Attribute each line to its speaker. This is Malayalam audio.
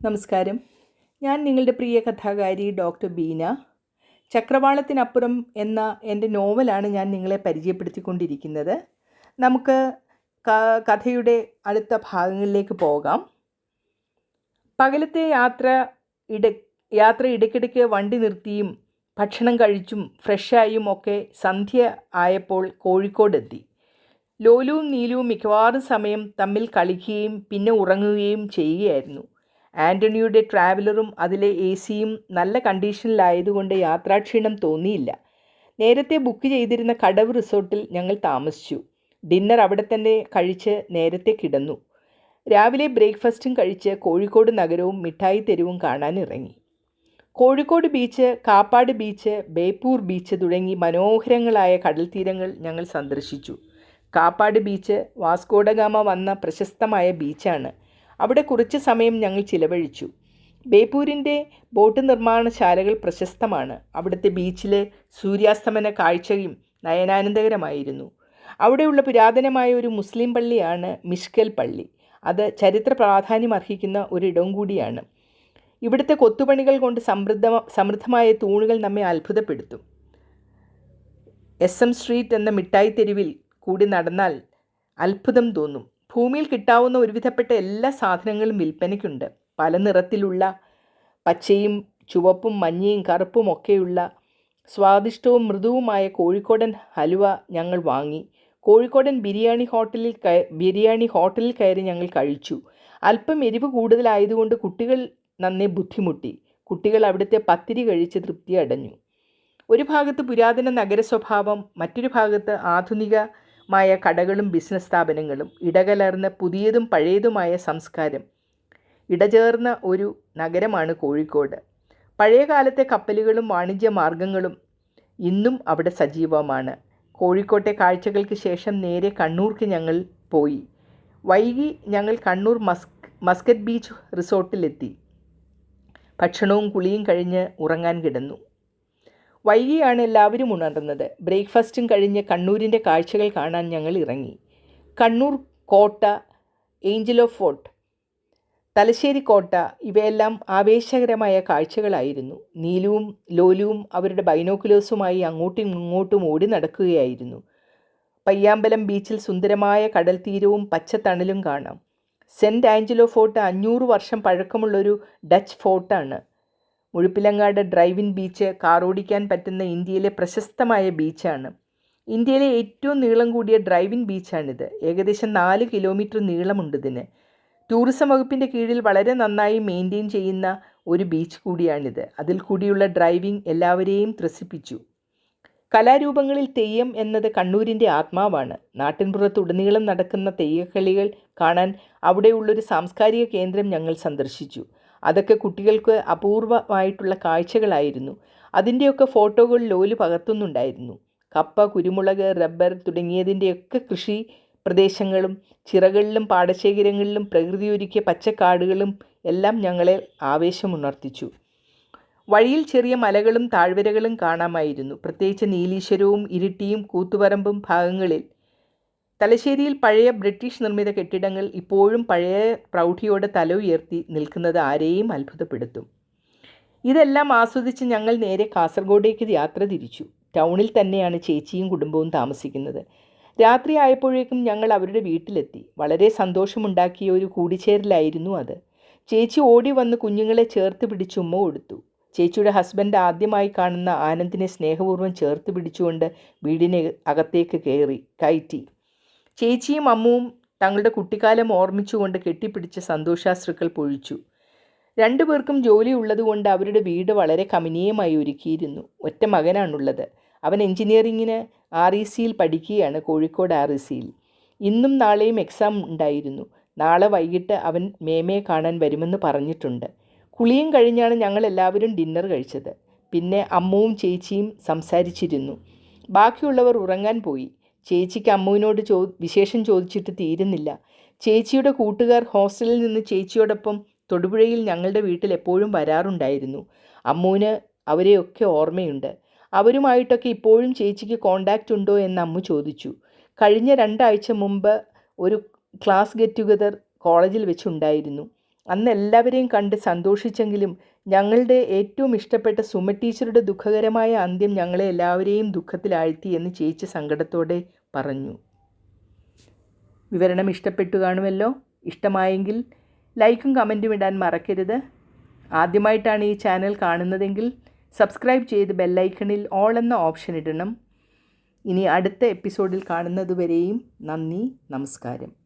Speaker 1: നമസ്കാരം. ഞാൻ നിങ്ങളുടെ പ്രിയ കഥാകാരി ഡോക്ടർ ബീന. ചക്രവാളത്തിനപ്പുറം എന്ന എന്റെ നോവലാണ് ഞാൻ നിങ്ങളെ പരിചയപ്പെടുത്തിക്കൊണ്ടിരിക്കുന്നത്. നമുക്ക് കഥയുടെ അടുത്ത ഭാഗങ്ങളിലേക്ക് പോകാം. പകലത്തെ യാത്ര ഇട യാത്ര ഇടയ്ക്കിടയ്ക്ക് വണ്ടി നിർത്തിയും ഭക്ഷണം കഴിച്ചും ഫ്രഷായും ഒക്കെ സന്ധ്യ ആയപ്പോൾ കോഴിക്കോടെത്തി. ലോലുവും നീലുവും മിക്കവാറും സമയം തമ്മിൽ കളിക്കുകയും പിന്നെ ഉറങ്ങുകയും ചെയ്യുകയായിരുന്നു. ആന്റണിയുടെ ട്രാവലറും അതിലെ എ സിയും നല്ല കണ്ടീഷനിലായതുകൊണ്ട് യാത്രാക്ഷീണം തോന്നിയില്ല. നേരത്തെ ബുക്ക് ചെയ്തിരുന്ന കടവ് റിസോർട്ടിൽ ഞങ്ങൾ താമസിച്ചു. ഡിന്നർ അവിടെ തന്നെ കഴിച്ച് നേരത്തെ കിടന്നു. രാവിലെ ബ്രേക്ക്ഫാസ്റ്റും കഴിച്ച് കോഴിക്കോട് നഗരവും മിഠായി തെരുവും കാണാൻ ഇറങ്ങി. Kozhikode beach Kappad beach Beypore beach തുടങ്ങി മനോഹരങ്ങളായ കടൽത്തീരങ്ങൾ ഞങ്ങൾ സന്ദർശിച്ചു. കാപ്പാട് ബീച്ച് വാസ്കോഡഗാമ വന്ന പ്രശസ്തമായ ബീച്ചാണ്. അവിടെ കുറച്ച് സമയം ഞങ്ങൾ ചിലവഴിച്ചു. ബേപ്പൂരിന്റെ ബോട്ട് നിർമ്മാണശാലകൾ പ്രശസ്തമാണ്. അവിടുത്തെ ബീച്ചിലെ സൂര്യാസ്തമന കാഴ്ചയും നയനാനന്ദകരമായിരുന്നു. അവിടെയുള്ള പുരാതനമായ ഒരു മുസ്ലിം പള്ളിയാണ് മിഷ്കൽ പള്ളി. അത് ചരിത്ര പ്രാധാന്യം അർഹിക്കുന്ന ഒരിടം കൂടിയാണ്. ഇവിടുത്തെ കൊത്തുപണികൾ കൊണ്ട് സമൃദ്ധ സമൃദ്ധമായ തൂണുകൾ നമ്മെ അത്ഭുതപ്പെടുത്തും. എസ് എം സ്ട്രീറ്റ് എന്ന മിഠായി തെരുവിൽ കൂടി നടന്നാൽ അത്ഭുതം തോന്നും. ഭൂമിയിൽ കിട്ടാവുന്ന ഒരുവിധപ്പെട്ട എല്ലാ സാധനങ്ങളും വിൽപ്പനയ്ക്കുണ്ട്. പല നിറത്തിലുള്ള പച്ചയും ചുവപ്പും മഞ്ഞയും കറുപ്പും ഒക്കെയുള്ള സ്വാദിഷ്ടവും മൃദുവുമായ കോഴിക്കോടൻ ഹലുവ ഞങ്ങൾ വാങ്ങി. കോഴിക്കോടൻ ബിരിയാണി ഹോട്ടലിൽ ബിരിയാണി ഹോട്ടലിൽ കയറി ഞങ്ങൾ കഴിച്ചു. അല്പം എരിവ് കൂടുതലായതുകൊണ്ട് കുട്ടികൾ നന്നെ ബുദ്ധിമുട്ടി. കുട്ടികൾ അവിടുത്തെ പത്തിരി കഴിച്ച് തൃപ്തി അടഞ്ഞു. ഒരു ഭാഗത്ത് പുരാതന നഗര സ്വഭാവം മറ്റൊരു ഭാഗത്ത് ആധുനികമായ കടകളും ബിസിനസ് സ്ഥാപനങ്ങളും ഇടകലർന്ന പുതിയതും പഴയതുമായ സംസ്കാരം ഇടചേർന്ന ഒരു നഗരമാണ് കോഴിക്കോട്. പഴയ കാലത്തെ കപ്പലുകളും വാണിജ്യ മാർഗങ്ങളും ഇന്നും അവിടെ സജീവമാണ്. കോഴിക്കോട്ടെ കാഴ്ചകൾക്ക് ശേഷം നേരെ കണ്ണൂർക്ക് ഞങ്ങൾ പോയി. വൈകി ഞങ്ങൾ കണ്ണൂർ മസ്ക് മസ്കറ്റ് ബീച്ച് റിസോർട്ടിലെത്തി. ഭക്ഷണവും കുളിയും കഴിഞ്ഞ് ഉറങ്ങാൻ കിടന്നു. വൈകിയാണ് എല്ലാവരും ഉണർന്നത്. ബ്രേക്ക്ഫാസ്റ്റും കഴിഞ്ഞ് കണ്ണൂരിന്റെ കാഴ്ചകൾ കാണാൻ ഞങ്ങൾ ഇറങ്ങി. കണ്ണൂർ കോട്ട ഏഞ്ചൽ ഓഫ് ഫോർട്ട് തലശ്ശേരി കോട്ട ഇവയെല്ലാം ആവേശകരമായ കാഴ്ചകളായിരുന്നു. നീലുവും ലോലുവും അവരുടെ ബൈനോക്കുലേഴ്സുമായി അങ്ങോട്ടും ഇങ്ങോട്ടും ഓടി നടക്കുകയായിരുന്നു. പയ്യാമ്പലം ബീച്ചിൽ സുന്ദരമായ കടൽ തീരവും പച്ചത്തണലും കാണാം. സെന്റ് ആഞ്ചലോ ഫോർട്ട് അഞ്ഞൂറ് വർഷം പഴക്കമുള്ളൊരു ഡച്ച് ഫോർട്ടാണ്. മുഴുപ്പിലങ്ങാട് ഡ്രൈവിൻ ബീച്ച് കാറോടിക്കാൻ പറ്റുന്ന ഇന്ത്യയിലെ പ്രശസ്തമായ ബീച്ചാണ്. ഇന്ത്യയിലെ ഏറ്റവും നീളം കൂടിയ ഡ്രൈവിൻ ബീച്ചാണിത്. ഏകദേശം നാല് കിലോമീറ്റർ നീളമുണ്ട് ഇതിന്. ടൂറിസം വകുപ്പിന്റെ കീഴിൽ വളരെ നന്നായി മെയിന്റെയിൻ ചെയ്യുന്ന ഒരു ബീച്ച് കൂടിയാണിത്. അതിൽ കൂടിയുള്ള ഡ്രൈവിംഗ് എല്ലാവരെയും ത്രസിപ്പിച്ചു. കലാരൂപങ്ങളിൽ തെയ്യം എന്നത് കണ്ണൂരിന്റെ ആത്മാവാണ്. നാട്ടിൻപുറത്തുടനീളം നടക്കുന്ന തെയ്യക്കളികൾ കാണാൻ അവിടെയുള്ളൊരു സാംസ്കാരിക കേന്ദ്രം ഞങ്ങൾ സന്ദർശിച്ചു. അതൊക്കെ കുട്ടികൾക്ക് അപൂർവമായിട്ടുള്ള കാഴ്ചകളായിരുന്നു. അതിന്റെയൊക്കെ ഫോട്ടോകൾ ലോൽ പകർത്തുന്നുണ്ടായിരുന്നു. കപ്പ കുരുമുളക് റബ്ബർ തുടങ്ങിയതിന്റെയൊക്കെ കൃഷി പ്രദേശങ്ങളും ചിറകളിലും പാടശേഖരങ്ങളിലും പ്രകൃതിയൊരുക്കിയ പച്ചക്കാടുകളും എല്ലാം ഞങ്ങളെ ആവേശമുണർത്തിച്ചു. വഴിയിൽ ചെറിയ മലകളും താഴ്വരകളും കാണാമായിരുന്നു. പ്രത്യേകിച്ച് നീലീശ്വരവും ഇരിട്ടിയും കൂത്തുപറമ്പും ഭാഗങ്ങളിൽ തലശ്ശേരിയിൽ പഴയ ബ്രിട്ടീഷ് നിർമ്മിത കെട്ടിടങ്ങൾ ഇപ്പോഴും പഴയ പ്രൗഢിയോടെ തല ഉയർത്തി നിൽക്കുന്നത് ആരെയും അത്ഭുതപ്പെടുത്തും. ഇതെല്ലാം ആസ്വദിച്ച് ഞങ്ങൾ നേരെ കാസർഗോഡേക്ക് യാത്ര തിരിച്ചു. ടൗണിൽ തന്നെയാണ് ചേച്ചിയും കുടുംബവും താമസിക്കുന്നത്. രാത്രി ആയപ്പോഴേക്കും ഞങ്ങൾ അവരുടെ വീട്ടിലെത്തി. വളരെ സന്തോഷമുണ്ടാക്കിയ ഒരു കൂടിച്ചേരലായിരുന്നു അത്. ചേച്ചി ഓടി വന്ന് കുഞ്ഞുങ്ങളെ ചേർത്ത് പിടിച്ച് ഉമ്മ കൊടുത്തു. ചേച്ചിയുടെ ഹസ്ബൻഡ് ആദ്യമായി കാണുന്ന ആനന്ദിനെ സ്നേഹപൂർവം ചേർത്ത് പിടിച്ചുകൊണ്ട് വീടിന് അകത്തേക്ക് കയറി കയറ്റി. ചേച്ചിയും അമ്മുവും തങ്ങളുടെ കുട്ടിക്കാലം ഓർമ്മിച്ചുകൊണ്ട് കെട്ടിപ്പിടിച്ച സന്തോഷാശ്രുക്കൾ പൊഴിച്ചു. രണ്ടുപേർക്കും ജോലി ഉള്ളതുകൊണ്ട് അവരുടെ വീട് വളരെ കമനീയമായി ഒരുക്കിയിരുന്നു. ഒറ്റ മകനാണുള്ളത്. അവൻ എഞ്ചിനീയറിങ്ങിന് ആർ ഇ സിയിൽ പഠിക്കുകയാണ് കോഴിക്കോട് ആർ ഇ സിയിൽ. ഇന്നും നാളെയും എക്സാം ഉണ്ടായിരുന്നു. നാളെ വൈകിട്ട് അവൻ മേമയെ കാണാൻ വരുമെന്ന് പറഞ്ഞിട്ടുണ്ട്. കുളിയും കഴിഞ്ഞാണ് ഞങ്ങൾ എല്ലാവരും ഡിന്നർ കഴിച്ചത്. പിന്നെ അമ്മുവും ചേച്ചിയും സംസാരിച്ചിരുന്നു. ബാക്കിയുള്ളവർ ഉറങ്ങാൻ പോയി. ചേച്ചിക്ക് അമ്മുവിനോട് ചോ വിശേഷം ചോദിച്ചിട്ട് തീരുന്നില്ല. ചേച്ചിയുടെ കൂട്ടുകാർ ഹോസ്റ്റലിൽ നിന്ന് ചേച്ചിയോടൊപ്പം തൊടുപുഴയിൽ ഞങ്ങളുടെ വീട്ടിൽ എപ്പോഴും വരാറുണ്ടായിരുന്നു. അമ്മുവിന് അവരെയൊക്കെ ഓർമ്മയുണ്ട്. അവരുമായിട്ടൊക്കെ ഇപ്പോഴും ചേച്ചിക്ക് കോണ്ടാക്റ്റ് ഉണ്ടോ എന്ന് അമ്മു ചോദിച്ചു. കഴിഞ്ഞ രണ്ടാഴ്ച മുമ്പ് ഒരു ക്ലാസ് ഗെറ്റ് ടുഗദർ കോളേജിൽ വെച്ചുണ്ടായിരുന്നു. അന്ന് എല്ലാവരെയും കണ്ട് സന്തോഷിച്ചെങ്കിലും ഞങ്ങളുടെ ഏറ്റവും ഇഷ്ടപ്പെട്ട സുമ ടീച്ചറുടെ ദുഃഖകരമായ അന്ത്യം ഞങ്ങളെ എല്ലാവരെയും ദുഃഖത്തിലാഴ്ത്തി എന്ന് ചേച്ചി സങ്കടത്തോടെ പറഞ്ഞു. വിവരണം ഇഷ്ടപ്പെട്ടു കാണുമല്ലോ? ഇഷ്ടമായെങ്കിൽ ലൈക്കും കമന്റും ഇടാൻ മറക്കരുത്. ആദ്യമായിട്ടാണ് ഈ ചാനൽ കാണുന്നതെങ്കിൽ സബ്സ്ക്രൈബ് ചെയ്ത് ബെല്ലൈക്കണിൽ ഓൾ എന്ന ഓപ്ഷൻ ഇടണം. ഇനി അടുത്ത എപ്പിസോഡിൽ കാണുന്നതുവരെയും നന്ദി നമസ്കാരം.